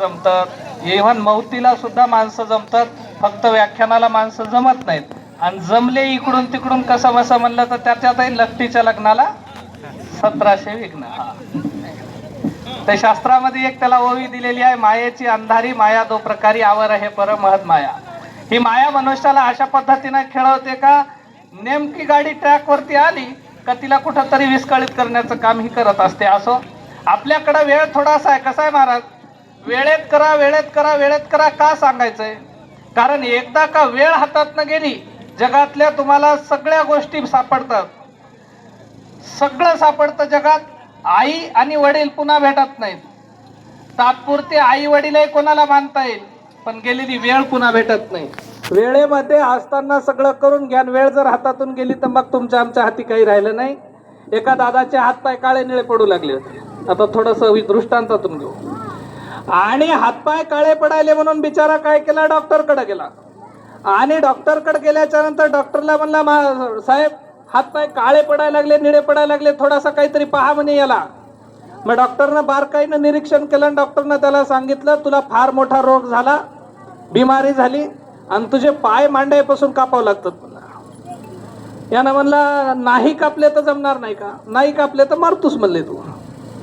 जमतात. इव्हन मौतीला सुद्धा माणसं जमतात. फक्त व्याख्यानाला माणसं जमत नाहीत. आणि जमले इकडून तिकडून कसं बसं म्हणलं तर त्याच्यातही लखटीच्या लग्नाला सतराशे विघ्न. हा. शास्त्रामध्ये एक त्याला ओवी दिलेली आहे मायेची अंधारी माया दो प्रकारी आवर आहे पर महत माया. ही माया मनुष्याला अशा पद्धतीने खेळवते का? नेमकी गाडी ट्रॅक वरती आली का तिला कुठंतरी विस्कळीत करण्याचं काम ही करत असते असो. आपल्याकडं वेळ थोडासा आहे कसा आहे महाराज? वेळेत करा वेळेत करा वेळेत करा का सांगायचंय? कारण एकदा का वेळ हातातनं गेली जगातल्या तुम्हाला सगळ्या गोष्टी सापडतात. सगळं सापडतं जगात. आई आणि वडील पुन्हा भेटत नाहीत. तात्पुरते आई वडीलही कोणाला मानता येईल पण गेलेली वेळ पुन्हा भेटत नाही. वेळेमध्ये असताना सगळं करून घ्या वेळ जर हातातून गेली तर मग तुमच्या आमच्या हाती काही राहिलं नाही. एका दादाचे हातपाय काळे निळे पडू लागले आता थोडस दृष्टांतातून घेऊ. आणि हातपाय काळे पडायले म्हणून बिचारा काय केला? डॉक्टरकडे गेला. आणि डॉक्टरकडे गेल्याच्यानंतर डॉक्टरला म्हणला "मा- साहेब हातपाय काळे पडायला लागले निळे पडायला लागले थोडासा काहीतरी पहा म्हणे याला. मग डॉक्टरनं बारकाईनं निरीक्षण केलं आणि डॉक्टरनं त्याला सांगितलं तुला फार मोठा रोग झाला बिमारी झाली आणि तुझे पाय मांड्यापासून कापावं लागतात. म्हणला यानं म्हणला नाही कापले तर जमणार नाही का? नाही कापले तर मरतूस म्हणले तू.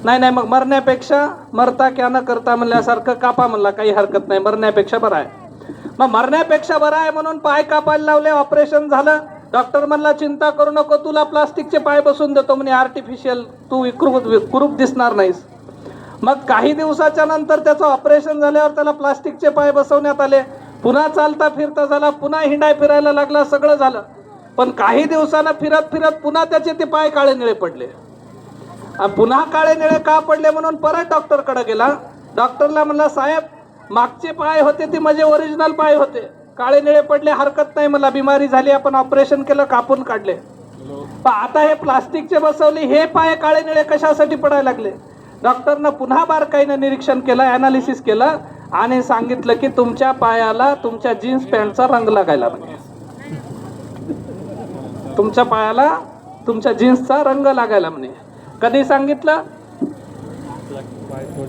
नाही नाही मग मरण्यापेक्षा मरता क्या न करता म्हणल्यासारखं कापा म्हणला काही हरकत नाही मरण्यापेक्षा बरं आहे. मग मरण्यापेक्षा बरं आहे म्हणून पाय कापायला लावले ऑपरेशन झालं. डॉक्टर म्हणला चिंता करू नको तुला प्लास्टिकचे पाय बसून देतो म्हणे आर्टिफिशियल तू विकृप कुरूप दिसणार नाहीस. मग काही दिवसाच्या नंतर त्याचं ऑपरेशन झाल्यावर त्याला प्लास्टिकचे पाय बसवण्यात आले. पुन्हा चालता फिरता झाला पुन्हा हिंडाय फिरायला लागला सगळं झालं. पण काही दिवसानं फिरत फिरत पुन्हा त्याचे ते पाय काळे निळे पडले. पुन्हा काळे निळे का पडले म्हणून परत डॉक्टरकडे गेला. डॉक्टरला म्हणला साहेब मागचे पाय होते ते माझे ओरिजिनल पाय होते. काळे निळे पडले हरकत नाही मला बिमारी झाली आपण ऑपरेशन केलं कापून काढले. पण आता हे प्लास्टिकचे बसवले हे पाय काळे निळे कशासाठी पडायला लागले? डॉक्टरनं पुन्हा बारकाईनं निरीक्षण केलं अनालिसिस केलं आणि सांगितलं की तुमच्या पायाला तुमच्या जीन्स पॅन्टचा रंग लागायला म्हणे तुमच्या पायाला तुमच्या जीन्सचा रंग लागायला म्हणे कधी सांगितलं?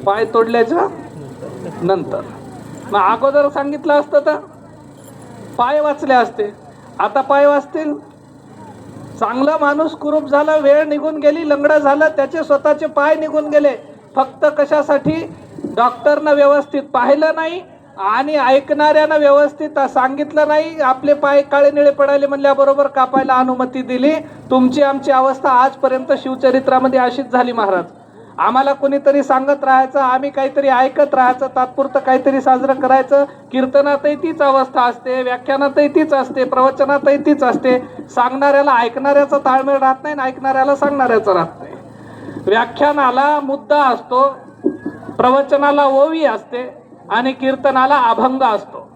पाय तोडल्याच्या नंतर. मग अगोदर सांगितलं असतं तर? पाय वाचले असते. आता पाय वाचतील? चांगला माणूस कुरूप झाला वेळ निघून गेली लंगडं झालं त्याचे स्वतःचे पाय निघून गेले. फक्त कशासाठी? डॉक्टरनं व्यवस्थित पाहिलं नाही आणि ऐकणाऱ्यानं व्यवस्थित सांगितलं नाही आपले पाय काळे निळे पडायले म्हणल्याबरोबर कापायला अनुमती दिली. तुमची आमची अवस्था आजपर्यंत शिवचरित्रामध्ये अशीच झाली महाराज. आम्हाला कोणीतरी सांगत राहायचं आम्ही काहीतरी ऐकत राहायचं तात्पुरतं काहीतरी साजरं करायचं. कीर्तनातही तीच अवस्था असते व्याख्यानातही तीच असते प्रवचनातही तीच असते. सांगणाऱ्याला ऐकणाऱ्याचा ताळमेळ राहत नाही आणि ऐकणाऱ्याला सांगणाऱ्याचा राहत नाही. व्याख्यानाला मुद्दा असतो प्रवचनाला ओवी असते. आणि कीर्तनाला अभंग असतो.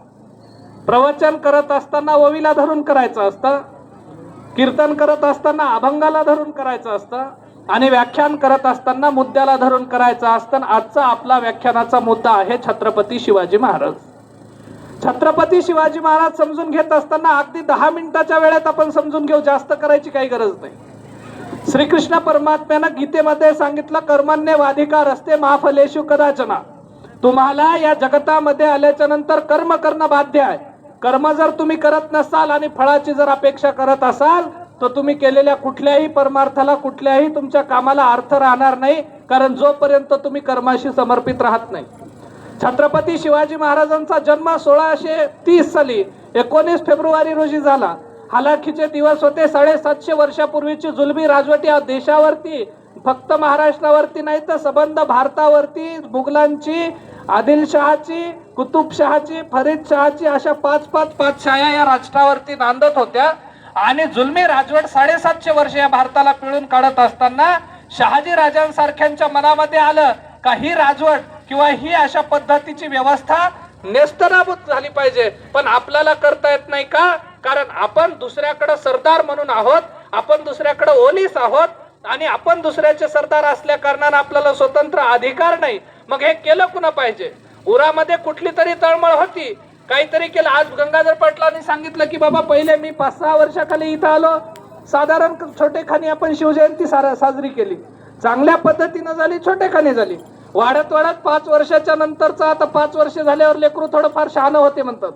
प्रवचन करत असताना ओवीला धरून करायचं असतं. कीर्तन करत असताना अभंगाला धरून करायचं असतं. आणि व्याख्यान करत असताना मुद्द्याला धरून करायचं असतं. आजचा आपला व्याख्यानाचा मुद्दा आहे छत्रपती शिवाजी महाराज. छत्रपती शिवाजी महाराज समजून घेत असताना अगदी दहा मिनिटाच्या वेळेत आपण समजून घेऊ. जास्त करायची काही गरज नाही. श्रीकृष्ण परमात्म्यानं गीतेमध्ये सांगितलं कर्मण्य वाधिकार असते महाफलेशु कदाचना. तुम्हाला या जगतामध्ये आल्याच्यानंतर कर्म करणं बाध्य आहे. कर्म जर तुम्ही करत नसाल आणि फळाची जर अपेक्षा करत असाल तर तुम्ही केलेल्या कुठल्याही परमार्थाला कुठल्याही तुमच्या कामाला अर्थ राहणार नाही कारण जोपर्यंत तुम्ही कर्माशी समर्पित राहत नाही. छत्रपती शिवाजी महाराजांचा जन्म सोळाशे तीस साली एकोणीस फेब्रुवारी रोजी झाला. हालाखीचे दिवस होते साडेसातशे वर्षापूर्वीची जुलमी राजवटी या देशावरती फक्त महाराष्ट्रावरती नाही तर सबंध भारतावरती मुघलांची आदिलशहाची कुतुबशहाची फरीदशहाची अशा पाच पाच पाचशाया या राष्ट्रावरती नांदत होत्या. आणि जुलमी राजवट साडेसातशे वर्ष या भारताला पिळून काढत असताना शहाजी राजांसारख्यांच्या मनामध्ये आलं का ही राजवट किंवा ही अशा पद्धतीची व्यवस्था नेस्तनाभूत झाली पाहिजे. पण आपल्याला करता येत नाही का? कारण आपण दुसऱ्याकडे सरदार म्हणून आहोत आपण दुसऱ्याकडे ओलीस आहोत आणि आपण दुसऱ्याचे सरदार असल्या कारणानं आपल्याला स्वतंत्र अधिकार नाही. मग हे केलं कुणा पाहिजे? उरामध्ये कुठली तरी तळमळ होती. काहीतरी केलं. आज गंगाधर पाटलांनी सांगितलं की बाबा पहिले मी पाच सहा वर्षाखाली इथं आलो. साधारण छोटेखानी आपण शिवजयंती सारा साजरी केली. चांगल्या पद्धतीनं झाली छोटेखानी झाली. वाढत वाढत पाच वर्षाच्या नंतरचा आता पाच वर्ष झाल्यावर लेकरू थोडंफार शहाणं होते म्हणतात.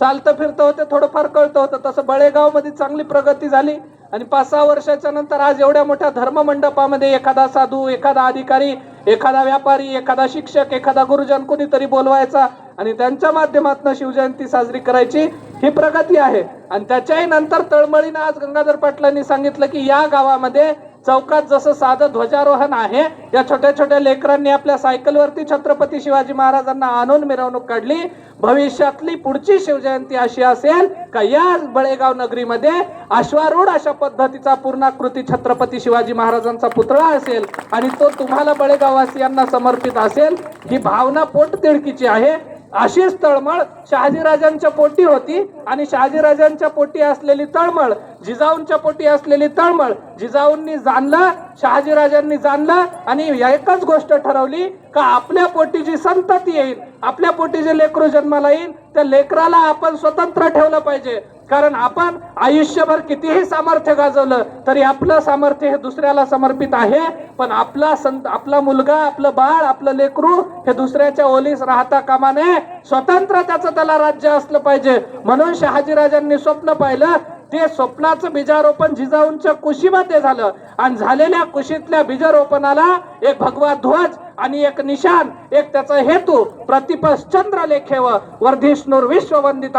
चालतं फिरतं होते थोडंफार कळतं होतं. तसं बळेगावमध्ये चांगली प्रगती झाली. आणि पाच सहा वर्षाच्या नंतर आज एवढ्या मोठ्या धर्ममंडपामध्ये एखादा साधू एखादा अधिकारी एखादा व्यापारी एखादा शिक्षक एखादा गुरुजन कोणीतरी बोलवायचा आणि त्यांच्या माध्यमातून शिवजयंती साजरी करायची ही प्रगती आहे. आणि त्याच्याही नंतर तळमळीनं आज गंगाधर पाटलांनी सांगितलं की या गावामध्ये चौकात जसं साधं ध्वजारोहण आहे या छोट्या छोट्या लेकरांनी आपल्या सायकलवरती छत्रपती शिवाजी महाराजांना आणून मिरवणूक काढली. भविष्यातली पुढची शिवजयंती अशी असेल का या बळेगाव नगरीमध्ये अश्वारूढ अशा पद्धतीचा पूर्णाकृती छत्रपती शिवाजी महाराजांचा पुतळा असेल आणि तो तुम्हाला बळेगाववासियांना समर्पित असेल ही भावना पोटतिडकीची आहे. अशीच तळमळ शहाजीराजांच्या पोटी होती आणि शहाजीराजांच्या पोटी असलेली तळमळ जिजाऊंच्या पोटी असलेली तळमळ जिजाऊंनी जाणलं शहाजीराजांनी जाणलं आणि एकच गोष्ट ठरवली का आपल्या पोटी जी संतती येईल आपल्या पोटी जे लेकरू जन्माला येईल त्या लेकराला आपण स्वतंत्र ठेवलं पाहिजे. कारण आपण आयुष्यभर कितीही सामर्थ्य गाजवलं तरी आपलं सामर्थ्य हे दुसऱ्याला समर्पित आहे. पण आपला संत आपला मुलगा आपलं बाळ आपलं लेकरू हे दुसऱ्याच्या ओलीस राहता कामा नये स्वतंत्र त्याचं त्याला राज्य असलं पाहिजे. म्हणून शहाजीराजांनी स्वप्न पाहिलं ते स्वप्नाचं बीजारोपण जिजाऊंच्या कुशीमध्ये झालं. आणि झालेल्या कुशीतल्या बीजारोपणाला एक भगवा ध्वज आणि एक निशान एक त्याचा हेतू प्रतिपश्चंद्र लेखेव वर्धिष्णुर विश्ववंदित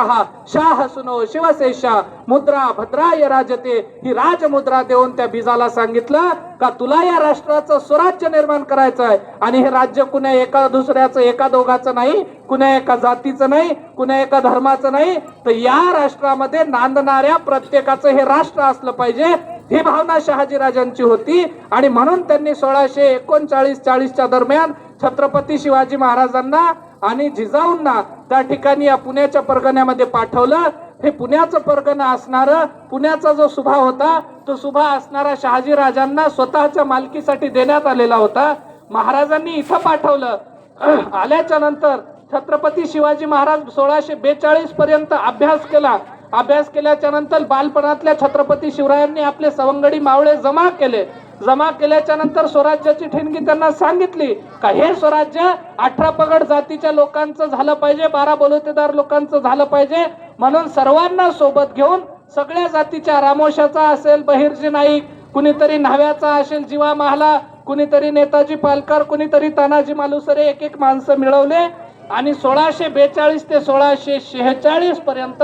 शाह सुनो शिवशेषा मुद्रा भद्राय राजते ही राजमुद्रा देऊन त्या बीजाला सांगितलं का तुला या राष्ट्राचं स्वराज्य निर्माण करायचं आहे आणि हे राज्य कुण्या एका दुसऱ्याचं एका दोघाचं नाही कुण्या एका जातीचं नाही कुण्या एका धर्माचं नाही तर या राष्ट्रामध्ये नांदणाऱ्या प्रत्येकाचं हे राष्ट्र असलं पाहिजे. ही भावना शहाजीराजांची होती. आणि म्हणून त्यांनी सोळाशे एकोणचाळीस चाळीसच्या दरम्यान छत्रपती शिवाजी महाराजांना आणि जिजाऊंना त्या ठिकाणी या पुण्याच्या परगण्यामध्ये पाठवलं. हे पुण्याचं परगणा असणारं पुण्याचा जो सुभा होता तो सुभा असणारा शहाजी राजांना स्वतःच्या मालकीसाठी देण्यात आलेला होता. महाराजांनी इथं पाठवलं. आल्याच्यानंतर छत्रपती शिवाजी महाराज सोळाशे बेचाळीस पर्यंत अभ्यास केला. अभ्यास केल्याच्यानंतर बालपणातल्या छत्रपती शिवरायांनी आपले सवंगडी मावळे जमा केले. जमा केल्याच्यानंतर स्वराज्याची ठिणगी त्यांना सांगितली का हे स्वराज्य अठरा पगड जातीच्या लोकांचं झालं पाहिजे बारा बलुतेदार लोकांचं झालं पाहिजे. म्हणून सर्वांना सोबत घेऊन सगळ्या जातीच्या रामोशाचा असेल बहिर्जी नाईक कुणीतरी न्हाव्याचा असेल जीवा महाला कुणीतरी नेताजी पालकर कुणीतरी तानाजी मालुसरे एक एक माणसं मिळवले. आणि सोळाशे बेचाळीस ते सोळाशे शेहेचाळीस पर्यंत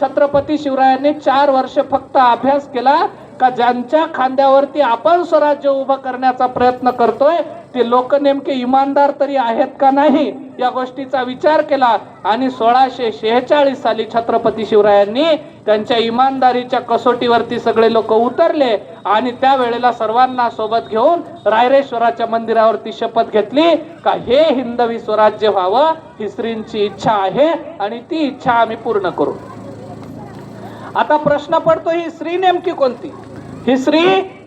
छत्रपती शिवरायांनी चार वर्ष फक्त अभ्यास केला का ज्यांच्या खांद्यावरती आपण स्वराज्य उभं करण्याचा प्रयत्न करतोय ते लोक नेमके इमानदार तरी आहेत का नाही? या गोष्टीचा विचार केला आणि सोळाशे शेहेचाळीस साली छत्रपती शिवरायांनी त्यांच्या इमानदारीच्या कसोटीवरती सगळे लोक उतरले आणि त्यावेळेला सर्वांना सोबत घेऊन रायरेश्वराच्या मंदिरावरती शपथ घेतली का हे हिंदवी स्वराज्य व्हावं ही श्रींची इच्छा आहे आणि ती इच्छा आम्ही पूर्ण करू. आता प्रश्न पडतो ही स्त्री नेमकी कोणती? ही स्त्री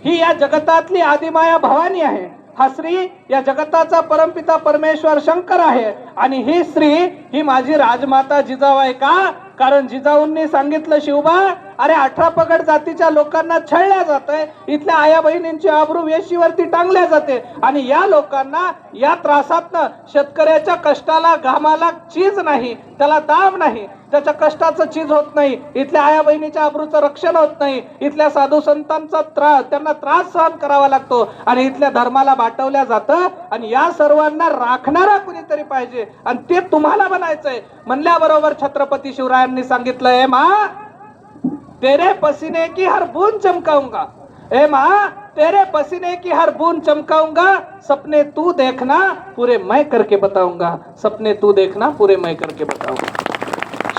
ही या जगतातली आदिमाया भवानी आहे. हा स्त्री या जगताचा परमपिता परमेश्वर शंकर आहे. आणि ही स्त्री ही माझी राजमाता जिजाऊ आहे का? कारण जिजाऊंनी सांगितलं शिवबा अरे अठरा पगड जातीच्या लोकांना छळल्या जात आहे इथल्या आया बहिणींची आबरू वेशीवरती टांगल्या जाते. आणि या लोकांना या त्रासातनं शेतकऱ्याच्या कष्टाला घामाला चीज नाही त्याला दाम नाही. त्याच्या कष्टाचं चीज होत नाही. इथल्या आया बहिणीच्या आबरूचं रक्षण होत नाही. इथल्या साधू संतांचा त्रास त्यांना त्रास सहन करावा लागतो. आणि इथल्या धर्माला बाटवल्या जातं. आणि या सर्वांना राखणारा कुणीतरी पाहिजे. आणि ते तुम्हाला बनायचंय. म्हणल्याबरोबर छत्रपती शिवरायांनी सांगितलंय मा तेरे पसीने की हर बूंद चमकाऊँगा। ए माँ, तेरे पसीने की हर बूंद चमकाऊँगा। सपने तू देखना, पूरे मैं करके बताऊँगा। सपने तू देखना, पूरे मैं करके बताऊँगा।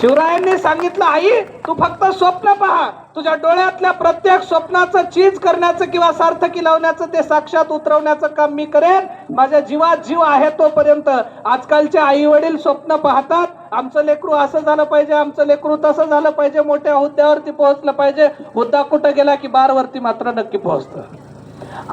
शिवरायांनी सांगितलं आई तू फक्त स्वप्न पहा. तुझ्या डोळ्यातल्या प्रत्येक स्वप्नाचं चीज करण्याचं किंवा सार्थकी लावण्याचं ते साक्षात उतरवण्याचं काम मी करेन. माझ्या जीवात जीव आहे तोपर्यंत. आजकालचे आई वडील स्वप्न पाहतात आमचं लेकरू असं झालं पाहिजे आमचं लेकरू तसं झालं पाहिजे मोठ्या हुद्द्यावरती पोहोचलं पाहिजे. हुद्दा कुठं गेला की बारवरती मात्र नक्की पोहोचतं.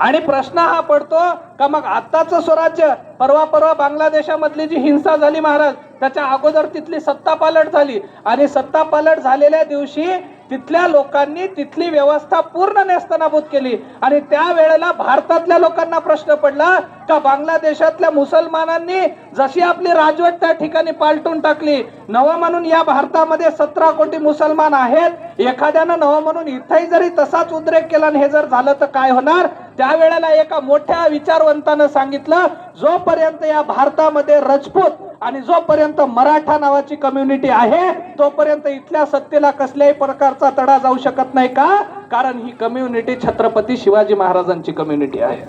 आणि प्रश्न हा पडतो का मग आत्ताचं स्वराज्य परवा परवा बांगलादेशामधली जी हिंसा झाली महाराज त्याच्या अगोदर तिथली सत्ता पालट झाली. आणि सत्ता पालट झालेल्या दिवशी तिथल्या लोकांनी तिथली व्यवस्था पूर्ण नेस्तनाबूत केली. आणि त्यावेळेला भारतातल्या लोकांना प्रश्न पडला का बांगलादेशातल्या मुसलमानांनी जशी आपली राजवट त्या ठिकाणी पालटून टाकली नवं म्हणून या भारतामध्ये सतरा कोटी मुसलमान आहेत एखाद्यानं नवं म्हणून इथेही जरी तसाच उद्रेक केला आणि हे जर झालं तर काय होणार? त्यावेळेला एका मोठ्या विचारवंतानं सांगितलं जोपर्यंत या भारतामध्ये रजपूत आणि जोपर्यंत मराठा नावाची कम्युनिटी आहे तोपर्यंत इथल्या सत्तेला कसल्याही प्रकारचा तडा जाऊ शकत नाही का? कारण ही कम्युनिटी छत्रपती शिवाजी महाराजांची कम्युनिटी आहे.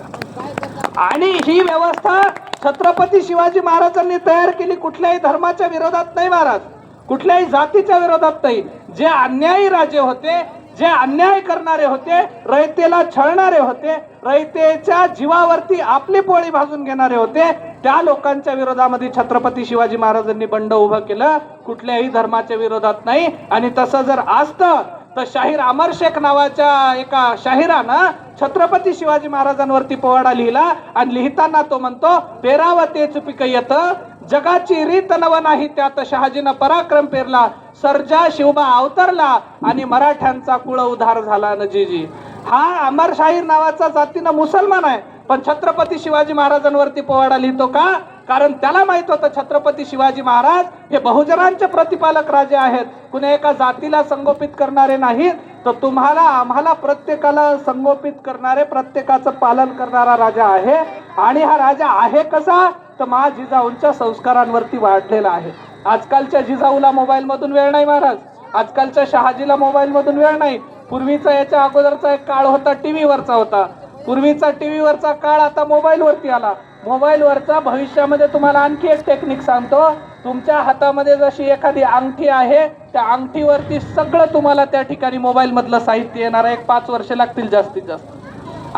आणि ही व्यवस्था छत्रपती शिवाजी महाराजांनी तयार केली कुठल्याही धर्माच्या विरोधात नाही महाराज. कुठल्याही जातीच्या विरोधात नाही. जे अन्यायी राजे होते जे अन्याय करणारे होते रयतेला छळणारे होते रयतेच्या जीवावरती आपली पोळी भाजून घेणारे होते त्या लोकांच्या विरोधामध्ये छत्रपती शिवाजी महाराजांनी बंड उभं केलं. कुठल्याही धर्माच्या विरोधात नाही. आणि तसं जर असतं तर शाहीर अमर शेख नावाच्या एका शाहिरानं छत्रपती शिवाजी महाराजांवरती पोवाडा लिहिला आणि लिहिताना तो म्हणतो पेरावं तेच पिक येतं. जगाची रीत नव नाही त्यात शहाजीनं पराक्रम पेरला. सर्जा शिवबा अवतरला आणि मराठ्यांचा कुळ उधार झाला नजीजी. हा अमर शाहीर नावाचा जातीनं मुसलमान आहे पण छत्रपती शिवाजी महाराजांवरती पोवाडा लिहितो का? कारण त्याला माहीत होतं छत्रपती शिवाजी महाराज हे बहुजनांचे प्रतिपालक राजे आहेत. कुणी एका जातीला संगोपित करणारे नाहीत तर तुम्हाला आम्हाला प्रत्येकाला संगोपित करणारे प्रत्येकाचं पालन करणारा राजा आहे. आणि हा राजा आहे कसा? तर माझ्या जिजाऊंच्या संस्कारांवरती वाढलेला आहे. आजकालच्या जिजाऊला मोबाईल मधून वेळ नाही महाराज. आजकालच्या शहाजीला मोबाईल मधून वेळ नाही. पूर्वीचा याच्या अगोदरचा एक काळ होता टीव्ही वरचा होता. पूर्वीचा टीव्ही वरचा काळ आता मोबाईल वरती आला. मोबाईल वरचा भविष्यामध्ये तुम्हाला आणखी एक टेक्निक सांगतो. तुमच्या हातामध्ये जशी एखादी अंगठी आहे त्या अंगठीवरती सगळं तुम्हाला त्या ठिकाणी मोबाईल मधलं साहित्य येणार आहे. एक पाच वर्ष लागतील जास्तीत जास्त.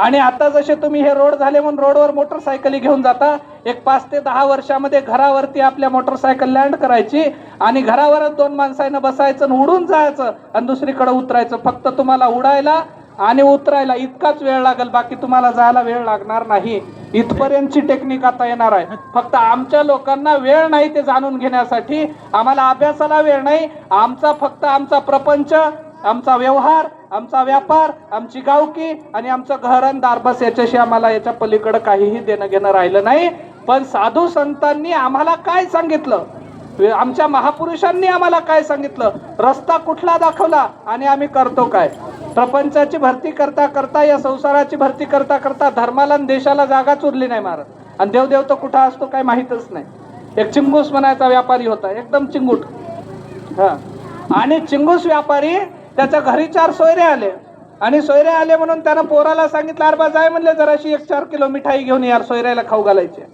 आणि आता जसे तुम्ही हे रोड झाले म्हणून रोडवर मोटरसायकली घेऊन जाता एक पाच ते दहा वर्षामध्ये घरावरती आपल्या मोटरसायकल लँड करायची आणि घरावरच दोन माणसानं बसायचं आणि उडून जायचं आणि दुसरीकडे उतरायचं. फक्त तुम्हाला उडायला आणि उतरायला इतकाच वेळ लागेल बाकी तुम्हाला जायला वेळ लागणार नाही. इथपर्यंतची टेक्निक आता येणार आहे. फक्त आमच्या लोकांना वेळ नाही ते जाणून घेण्यासाठी. आम्हाला अभ्यासाला वेळ नाही. आमचा फक्त आमचा प्रपंच आमचा व्यवहार आमचा व्यापार आमची गावकी आणि आमचं घरण बस याच्याशी आम्हाला याच्या पलीकडे काहीही देणं घेणं राहिलं नाही. पण साधू संतांनी आम्हाला काय सांगितलं? आमच्या महापुरुषांनी आम्हाला काय सांगितलं? रस्ता कुठला दाखवला आणि आम्ही करतो काय? प्रपंचाची भरती करता करता या संसाराची भरती करता करता धर्माला आणि देशाला जागाच उरली नाही महाराज आणि देवदेव तर कुठं असतो काय माहीतच नाही. एक चिंगूस म्हणायचा व्यापारी होता एकदम चिंगूट. हां. आणि चिंगूस व्यापारी त्याच्या घरी चार सोयरे आले. आणि सोयरे आले म्हणून त्यानं पोराला सांगितलं अरे बा जाय म्हणले जराशी एक चार किलो मिठाई घेऊन यार सोयऱ्याला खाऊ घालायचे.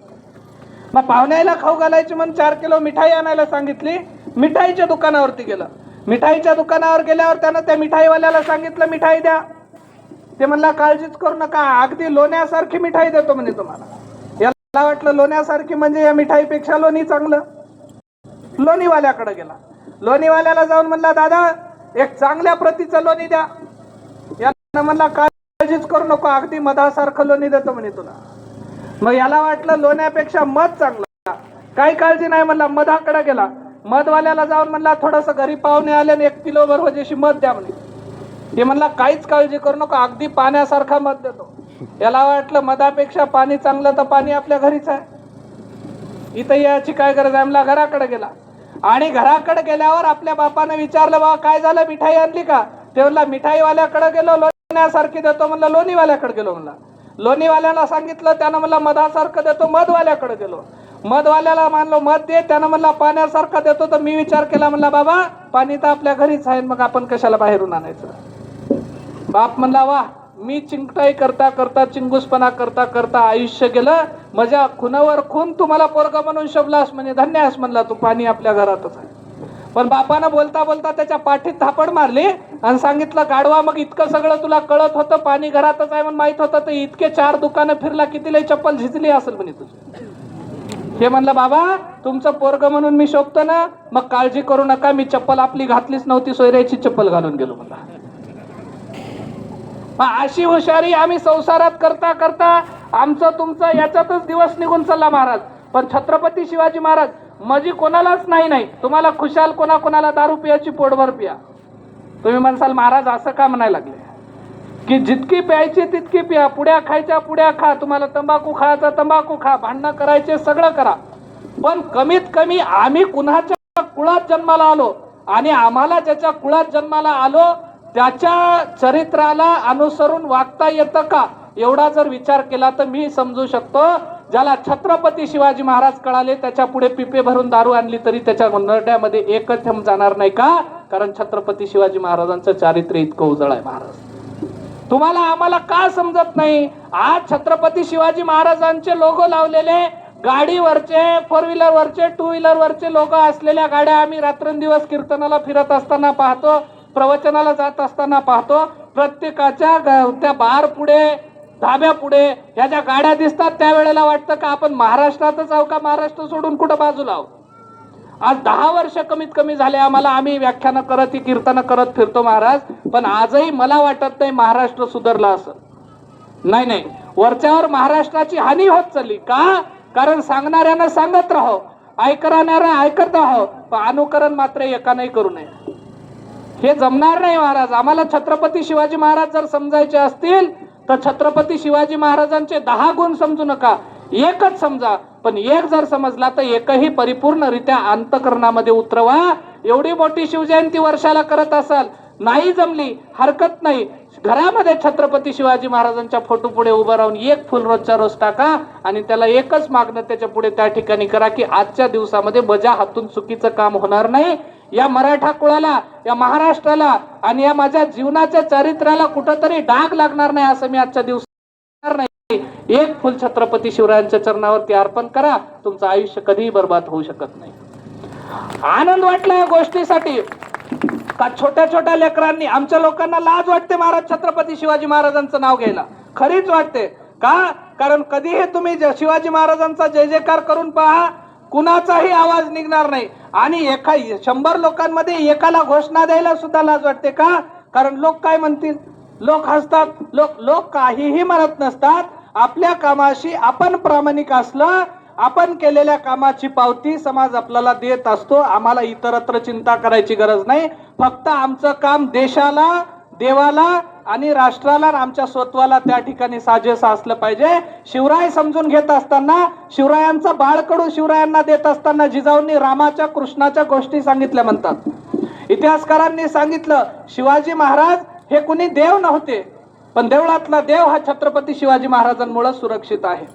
मग पाहुण्याला खाऊ घालायची म्हणून चार किलो मिठाई आणायला सांगितली. मिठाईच्या दुकानावरती गेलं. मिठाईच्या दुकानावर गेल्यावर त्यानं त्या मिठाईवाल्याला सांगितलं मिठाई द्या. ते म्हणला काळजीच करू नका अगदी लोण्यासारखी मिठाई देतो म्हणे तुम्हाला. याला वाटलं लोण्यासारखी म्हणजे या मिठाईपेक्षा लोणी चांगलं. लोणीवाल्याकडे गेला. लोणीवाल्याला जाऊन म्हणला दादा एक चांगल्या प्रतीचं लोणी द्या. यानं म्हणला काळजीच करू नको अगदी मधासारखं लोणी देतो म्हणे तुला. मग याला वाटलं लोण्यापेक्षा मध चांगलं. काही काळजी नाही म्हणला मधाकडे गेला. मधवाल्याला जाऊन म्हणला थोडस घरी पाहुणे आले आणि एक किलो भर जशी मध द्या म्हणे. ते म्हणला काहीच काळजी करू नको अगदी पाण्यासारखा मध देतो. याला वाटलं मधापेक्षा पाणी चांगलं तर पाणी आपल्या घरीच आहे. इथं याची काय गरज आहे? म्हणला घराकडे गेला. आणि घराकडे गेल्यावर आपल्या बापानं विचारलं बा काय झालं? मिठाई आणली का? ते म्हणला मिठाईवाल्याकडे गेलो लोण्यासारखी देतो. म्हणलं लोणीवाल्याकडे गेलो म्हणला. लोणीवाल्याला सांगितलं त्यानं म्हणलं मधासारखं देतो मधवाल्याकडे गेलो. मधवाल्याला मानलो मध दे. त्यानं म्हणला पाण्यासारखं देतो. तर मी विचार केला म्हणला बाबा पाणी तर आपल्या घरीच आहे मग आपण कशाला बाहेरून आणायचं? बाप म्हणला वा मी चिंकटाई करता करता चिंगूसपणा करता करता आयुष्य गेलं माझ्या खुनावर खून तुम्हाला पोरग म्हणून शोभलास म्हणजे धन्य आहेस म्हणला तू पाणी आपल्या घरातच आहे. पण बापानं बोलता बोलता त्याच्या पाठीत थापड मारली आणि सांगितलं गाडवा मग इतकं सगळं तुला कळत होतं पाणी घरातच आहे म्हणून माहीत होतं तर इतके चार दुकानं फिरला किती लई चप्पल झिजली असेल म्हणे तुझी. हे म्हणलं बाबा तुमचं पोरग म्हणून मी शोभतो ना मग काळजी करू नका मी चप्पल आपली घातलीच नव्हती सोयऱ्याची चप्पल घालून गेलो म्हणला. मग अशी हुशारी आम्ही संसारात करता करता आमचं तुमचं याच्यातच दिवस निघून चालला महाराज. पण छत्रपती शिवाजी महाराज मजी कोणालाच नाही नाही. तुम्हाला खुशाल कोणा कोणाला दारू पियाची पोटभर पिया. तुम्ही म्हणसाल महाराज असं का म्हणायला लागले? की जितकी प्यायची तितकी प्या. पुड्या खायच्या पुड्या खा. तुम्हाला तंबाखू खायचा तंबाखू खा. भांडणं करायचे सगळं करा. पण कमीत कमी आम्ही कुणाच्या कुळात जन्माला आलो आणि आम्हाला ज्याच्या कुळात जन्माला आलो त्याच्या चरित्राला अनुसरून वागता येतं का? एवढा जर विचार केला तर मी समजू शकतो. ज्याला छत्रपती शिवाजी महाराज कळाले त्याच्या पुढे पिपे भरून दारू आणली तरी त्याच्या नरड्यामध्ये एकच थेंब जाणार नाही का? कारण छत्रपती शिवाजी महाराजांचं चारित्र्य इतकं उजळ आहे महाराज. तुम्हाला आम्हाला का समजत नाही? आज छत्रपती शिवाजी महाराजांचे लोगो लावलेले गाडीवरचे फोर व्हीलर वरचे टू व्हीलर वरचे लोक असलेल्या गाड्या आम्ही रात्रंदिवस कीर्तनाला फिरत असताना पाहतो प्रवचनाला जात असताना पाहतो. प्रत्येकाच्या त्या बार पुढे धाब्यापुढे ह्या ज्या गाड्या दिसतात त्यावेळेला वाटतं का आपण महाराष्ट्रातच आहो का महाराष्ट्र सोडून कुठं बाजूला आहो आज दहा वर्ष कमीत कमी झाले आम्हाला आम्ही व्याख्यानं करत ही कीर्तनं करत फिरतो महाराज पण आजही मला वाटत नाही महाराष्ट्र सुधारला असं. नाही नाही. वरच्यावर महाराष्ट्राची हानी होत चालली. का? कारण सांगणाऱ्यांना सांगत राहो ऐकणाऱ्या ऐकत राहो पण अनुकरण मात्र एका नाही करू नये. हे जमणार नाही महाराज. आम्हाला छत्रपती शिवाजी महाराज जर समजायचे असतील तर छत्रपती शिवाजी महाराजांचे दहा गुण समजू नका. एकच समजा पण एक जर समजला तर एकही परिपूर्णरित्या अंतकरणामध्ये उतरवा. एवढी मोठी शिवजयंती वर्षाला करत असाल. नाही जमली हरकत नाही. घरामध्ये छत्रपती शिवाजी महाराजांच्या फोटो पुढे उभं राहून एक फुल रोजचा रोज टाका आणि त्याला एकच मागणं त्याच्या पुढे त्या ठिकाणी करा की आजच्या दिवसामध्ये बजा हातून चुकीचं काम होणार नाही. या मराठा कुळाला या महाराष्ट्राला आणि या माझ्या जीवनाच्या चरित्राला कुठंतरी डाग लागणार नाही असं मी आजच्या दिवसात नाही. एक फुल छत्रपती शिवरायांच्या चरणावरती अर्पण करा. तुमचं आयुष्य कधीही बर्बाद होऊ शकत नाही. आनंद वाटला या गोष्टीसाठी. का छोट्या छोट्या लेकरांनी आमच्या लोकांना लाज वाटते महाराज छत्रपती शिवाजी महाराजांचं नाव घ्यायला. खरीच वाटते. का? कारण कधीही तुम्ही ज- शिवाजी महाराजांचा जय जयकार करून पहा कुणाचाही आवाज निघणार नाही. आणि एका शंभर लोकांमध्ये एकाला घोषणा द्यायला सुद्धा लाज वाटते का? कारण लोक काय म्हणतील? लोक हसतात. लोक लोक काहीही म्हणत नसतात. आपल्या कामाशी आपण प्रामाणिक असलं आपण केलेल्या कामाची पावती समाज आपल्याला देत असतो. आम्हाला इतरत्र चिंता करायची गरज नाही. फक्त आमचं काम देशाला देवाला आणि राष्ट्राला आमच्या स्वत्वाला त्या ठिकाणी साजेसं असलं पाहिजे. शिवराय समजून घेत असताना शिवरायांचं बाळकडू शिवरायांना देत असताना जिजाऊंनी रामाच्या कृष्णाच्या गोष्टी सांगितल्या म्हणतात. इतिहासकारांनी सांगितलं शिवाजी महाराज हे कुणी देव नव्हते पण देवळातला देव हा छत्रपती शिवाजी महाराजांमुळे सुरक्षित आहे.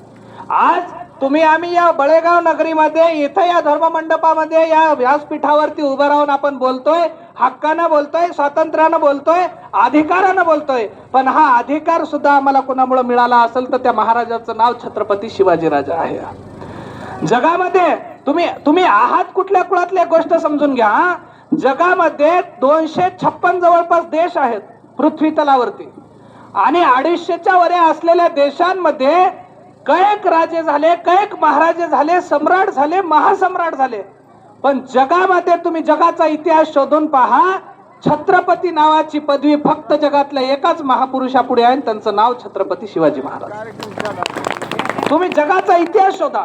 आज तुम्ही आम्ही या बळेगाव नगरीमध्ये इथं या धर्ममंडपामध्ये या व्यासपीठावरती उभं राहून आपण बोलतोय हक्कानं बोलतोय स्वातंत्र्यानं बोलतोय अधिकारानं बोलतोय. पण हा अधिकार सुद्धा आम्हाला कोणामुळे मिळाला असेल तर त्या महाराजाचं नाव छत्रपती शिवाजीराजा आहे. जगामध्ये तुम्ही तुम्ही आहात कुठल्या कुळातली गोष्ट समजून घ्या जगामध्ये दोनशे छप्पन जवळपास देश आहेत पृथ्वी तलावरती. आणि अडीचशेच्या वरे असलेल्या देशांमध्ये कैक राजे झाले कैक महाराजे झाले सम्राट झाले महासम्राट झाले. पण जगामध्ये तुम्ही जगाचा इतिहास शोधून पहा. छत्रपती नावाची पदवी फक्त जगातल्या एकाच महापुरुषापुढे आहे आणि त्यांचं नाव छत्रपती शिवाजी महाराज. तुम्ही जगाचा इतिहास शोधा.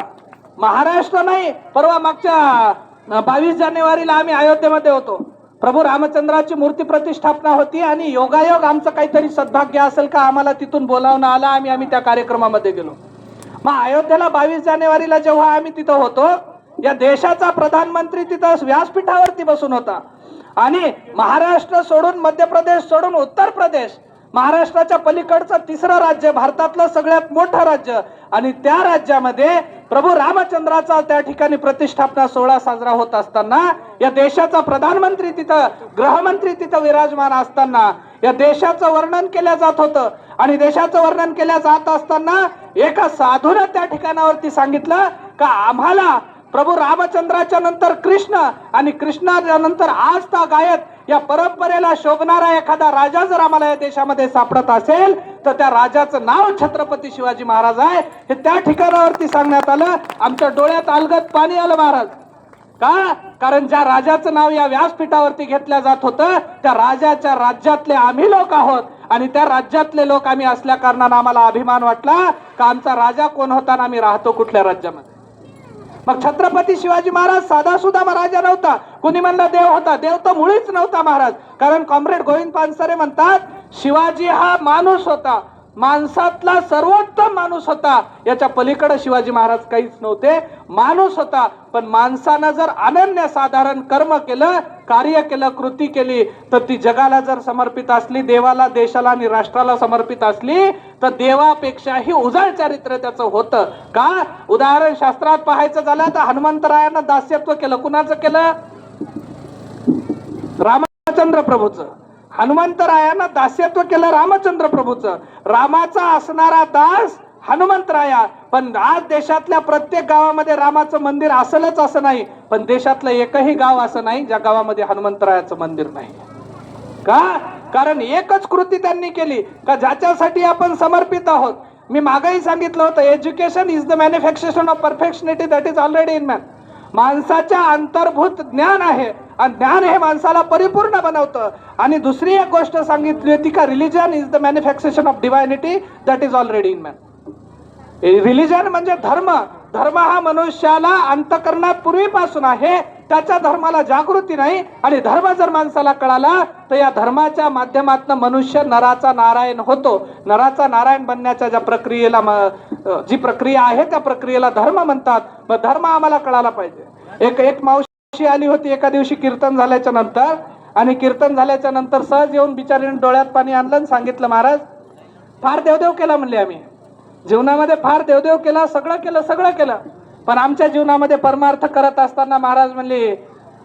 महाराष्ट्र नाही परवा मागच्या बावीस जानेवारीला आम्ही अयोध्येमध्ये होतो. प्रभू रामचंद्राची मूर्ती प्रतिष्ठापना होती आणि योगायोग आमचं काहीतरी सद्भाग्य असेल का आम्हाला तिथून बोलावणं आलं आम्ही आम्ही त्या कार्यक्रमामध्ये गेलो. मग अयोध्येला बावीस जानेवारीला जेव्हा आम्ही तिथं होतो या देशाचा प्रधानमंत्री तिथं व्यासपीठावरती बसून होता. आणि महाराष्ट्र सोडून मध्य प्रदेश सोडून उत्तर प्रदेश महाराष्ट्राच्या पलीकडचं तिसरं राज्य भारतातलं सगळ्यात मोठं राज्य. आणि त्या राज्यामध्ये प्रभू रामचंद्राचा त्या ठिकाणी प्रतिष्ठापना सोहळा साजरा होत असताना या देशाचा प्रधानमंत्री तिथं गृहमंत्री तिथं विराजमान असताना या देशाचं वर्णन केलं जात होतं. आणि देशाचं वर्णन केलं जात असताना एका साधूनं त्या ठिकाणावरती सांगितलं का आम्हाला प्रभू रामचंद्राच्या नंतर कृष्ण आणि कृष्णाच्या नंतर आज ता गायत या परंपरेला शोभणारा एखादा राजा जर आम्हाला या देशामध्ये सापडत असेल तर त्या राजाचं नाव छत्रपती शिवाजी महाराज आहे हे त्या ठिकाणावरती सांगण्यात आलं. आमच्या डोळ्यात अलगत पाणी आलं महाराज. का? कारण ज्या राजाचं नाव या व्यासपीठावरती घेतलं जात होतं त्या राजाच्या राज्यातले आम्ही लोक आहोत. आणि त्या राज्यातले लोक आम्ही असल्या कारणानं आम्हाला अभिमान वाटला का आमचा राजा कोण होता ना आम्ही राहतो कुठल्या राज्यामध्ये? मग छत्रपती शिवाजी महाराज साधा सुद्धा राजा नव्हता. कुणी म्हणलं देव होता? देव तर मुळीच नव्हता महाराज. कारण कॉम्रेड गोविंद पानसरे म्हणतात शिवाजी हा माणूस होता. माणसातला सर्वोत्तम माणूस होता. याच्या पलीकडे शिवाजी महाराज काहीच नव्हते. माणूस होता. पण माणसानं जर अनन्य साधारण कर्म केलं कार्य केलं कृती केली तर ती जगाला जर समर्पित असली देवाला देशाला आणि राष्ट्राला समर्पित असली तर देवापेक्षाही उजळ चारित्र्य त्याचं होतं. का? उदाहरण शास्त्रात पाहायचं झालं तर हनुमंतरायानं दास्यत्व केलं. कुणाचं केलं? रामचंद्र प्रभूचं. हनुमंतरायानं दास्यत्व केलं रामचंद्र प्रभूचं. रामाचा असणारा दास हनुमंतराया. पण आज देशातल्या प्रत्येक गावामध्ये रामाचं मंदिर असलच असं नाही. पण देशातलं एकही गाव असं नाही ज्या गावामध्ये हनुमंतरायाचं मंदिर नाही. का? कारण एकच कृती त्यांनी केली का ज्याच्यासाठी आपण समर्पित आहोत. मी मागेही सांगितलं होतं education is the manufacturation of perfectionity that is already in man माणसाच्या अंतर्भूत ज्ञान आहे. आणि ज्ञान हे माणसाला परिपूर्ण बनवतं. आणि दुसरी एक गोष्ट सांगितली होती का religion is the manufacturation of divinity that is already in man religion म्हणजे धर्म. धर्म हा मनुष्याला अंतकरणात पूर्वीपासून आहे. त्याच्या धर्माला जागृती नाही. आणि धर्म जर माणसाला कळाला तर या धर्माच्या माध्यमातून मनुष्य नराचा नारायण होतो. नराचा नारायण बनण्याच्या ज्या प्रक्रियेला म- जी प्रक्रिया आहे त्या प्रक्रियेला धर्म म्हणतात. मग धर्म आम्हाला कळाला पाहिजे. एक एक मावशी आली होती एका दिवशी कीर्तन झाल्याच्यानंतर. आणि कीर्तन झाल्याच्यानंतर सहज येऊन बिचारीने डोळ्यात पाणी आणलं आणि सांगितलं महाराज फार देवदेव केला म्हणले आम्ही. जीवनामध्ये फार देवदेव केला सगळं केलं सगळं केलं. पण आमच्या जीवनामध्ये परमार्थ करत असताना महाराज म्हणले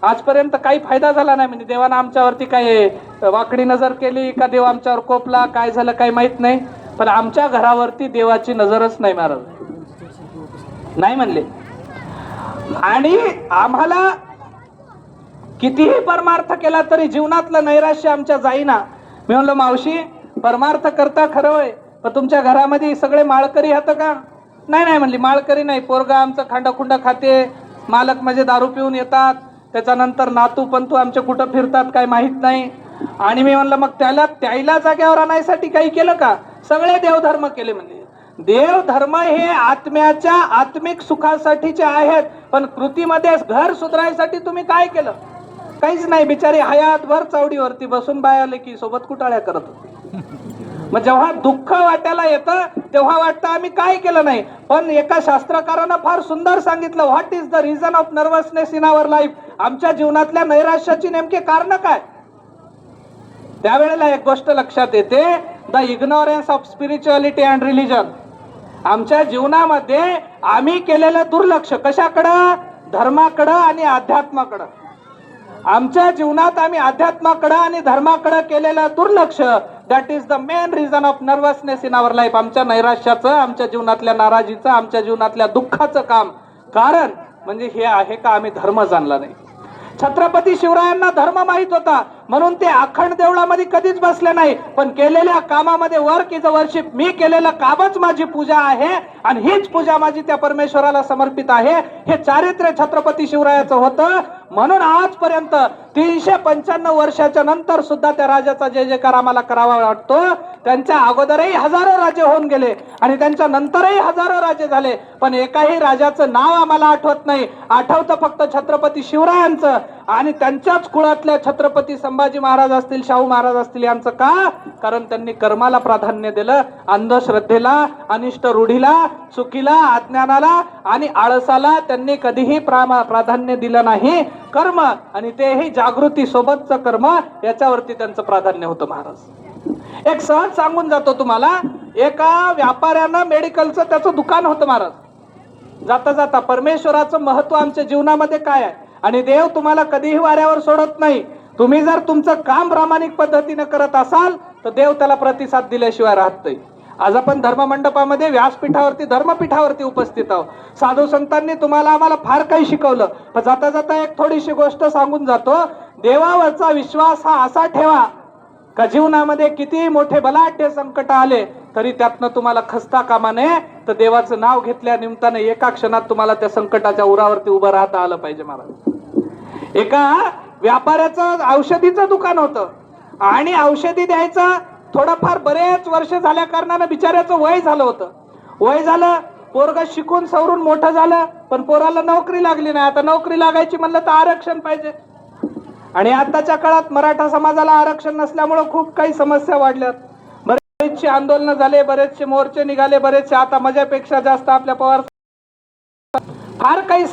आजपर्यंत काही फायदा झाला नाही म्हणजे देवानं आमच्यावरती काय वाकडी नजर केली का? देव आमच्यावर कोपला काय झालं काही माहीत नाही. पण आमच्या घरावरती देवाची नजरच नाही महाराज. नाही म्हणले. आणि आम्हाला कितीही परमार्थ केला तरी जीवनातलं नैराश्य आमच्या जाईना. मी म्हणलो मावशी परमार्थ करता खरं होय पण तुमच्या घरामध्ये सगळे माळकरी होतं का? नाही नाही म्हणली माळकरी नाही पोरगा आमचं खांडाखुंडा खाते मालक म्हणजे दारू पिऊन येतात त्याच्यानंतर नातू पंतू आमचे कुठं फिरतात काय माहीत नाही. आणि मी म्हणलं मग त्याला त्याला जाग्यावर आणायसाठी काही केलं का? सगळे देवधर्म केले म्हणजे देवधर्म हे आत्म्याच्या आत्मिक सुखासाठीचे आहेत पण कृतीमध्ये घर सुधारायसाठी तुम्ही काय केलं? काहीच नाही बिचारी हयातभर चावडीवरती बसून बायाले की सोबत कुटाळ्या करत होते. मग जेव्हा दुःख वाटायला येतं तेव्हा वाटतं आम्ही काय केलं नाही. पण एका शास्त्रकारानं फार सुंदर सांगितलं what is the reason of nervousness in our life आमच्या जीवनातल्या नैराश्याची नेमके कारण काय? त्यावेळेला एक गोष्ट लक्षात येते the ignorance of spirituality and religion आमच्या जीवनामध्ये आम्ही केलेलं दुर्लक्ष कशाकडं? धर्माकडं आणि अध्यात्माकडं. आमच्या जीवनात आम्ही अध्यात्माकडं आणि धर्माकडं केलेलं दुर्लक्ष that is the main reason of nervousness in our life आमच्या नैराश्याचं आमच्या जीवनातल्या नाराजीचं आमच्या जीवनातल्या दुःखाचं काम. कारण म्हणजे हे आहे का आम्ही धर्म जाणला नाही? छत्रपती शिवरायांना धर्म माहीत होता. म्हणून ते अखंड देवळामध्ये कधीच बसले नाही. पण केलेल्या कामामध्ये वर्क इज अ वर्शिप मी केलेलं कामच माझी पूजा आहे आणि हीच पूजा माझी त्या परमेश्वराला समर्पित आहे. हे चारित्र्य छत्रपती शिवरायाचं होतं. म्हणून आजपर्यंत तीनशे पंच्याण्णव वर्षाच्या नंतर सुद्धा त्या राजाचा जय जयकार आम्हाला करावा वाटतो. त्यांच्या अगोदरही हजारो राजे होऊन गेले आणि त्यांच्या नंतरही हजारो राजे झाले. पण एकाही राजाचं नाव आम्हाला आठवत नाही. आठवतं फक्त छत्रपती शिवरायांचं. आणि त्यांच्याच कुळातल्या छत्रपती संभाजी महाराज असतील शाहू महाराज असतील यांचं का? कारण त्यांनी कर्माला प्राधान्य दिलं अंधश्रद्धेला अनिष्ट रूढीला चुकीला अज्ञानाला आणि आळसाला त्यांनी कधीही प्रामा प्राधान्य दिलं नाही. कर्म आणि तेही जागृती सोबतचं कर्म याच्यावरती त्यांचं प्राधान्य होतं महाराज. एक सहज सांगून जातो तुम्हाला एका व्यापाऱ्यानं मेडिकलचं त्याचं दुकान होतं महाराज. जाता जाता परमेश्वराचं महत्त्व आमच्या जीवनामध्ये काय आहे? आणि देव तुम्हाला कधीही वाऱ्यावर सोडत नाही. तुम्ही जर तुमचं काम प्रामाणिक पद्धतीनं करत असाल तर देव त्याला प्रतिसाद दिल्याशिवाय राहत नाही. आज आपण धर्ममंडपामध्ये व्यासपीठावरती धर्मपीठावरती उपस्थित आहोत. साधू संतांनी तुम्हाला आम्हाला फार काही शिकवलं पण जाता जाता एक थोडीशी गोष्ट सांगून जातो. देवावरचा विश्वास हा असा ठेवा का जीवनामध्ये कितीही मोठे बलाढ्य संकट आले तरी त्यातनं तुम्हाला खस्ता कामा नये तर देवाचं नाव घेतल्या निमित्ताने एका क्षणात तुम्हाला त्या संकटाच्या उरावरती उभं राहता आलं पाहिजे महाराज. एका व्यापाऱ्याचं औषधीचं दुकान होतं. आणि औषधी द्यायचं थोडंफार बरेच वर्ष झाल्या कारणानं बिचाऱ्याचं वय झालं होतं. वय झालं पोरग शिकून सवरून मोठं झालं पण पोराला नोकरी लागली नाही. आता नोकरी लागायची म्हणलं तर आरक्षण पाहिजे. आणि आताच्या काळात मराठा समाजाला आरक्षण नसल्यामुळं खूप काही समस्या वाढल्यात. बरेचसे आंदोलन झाले बरेचसे मोर्चे निघाले बरेचसे आता मजापेक्षा जास्त आपल्या पवार फार काही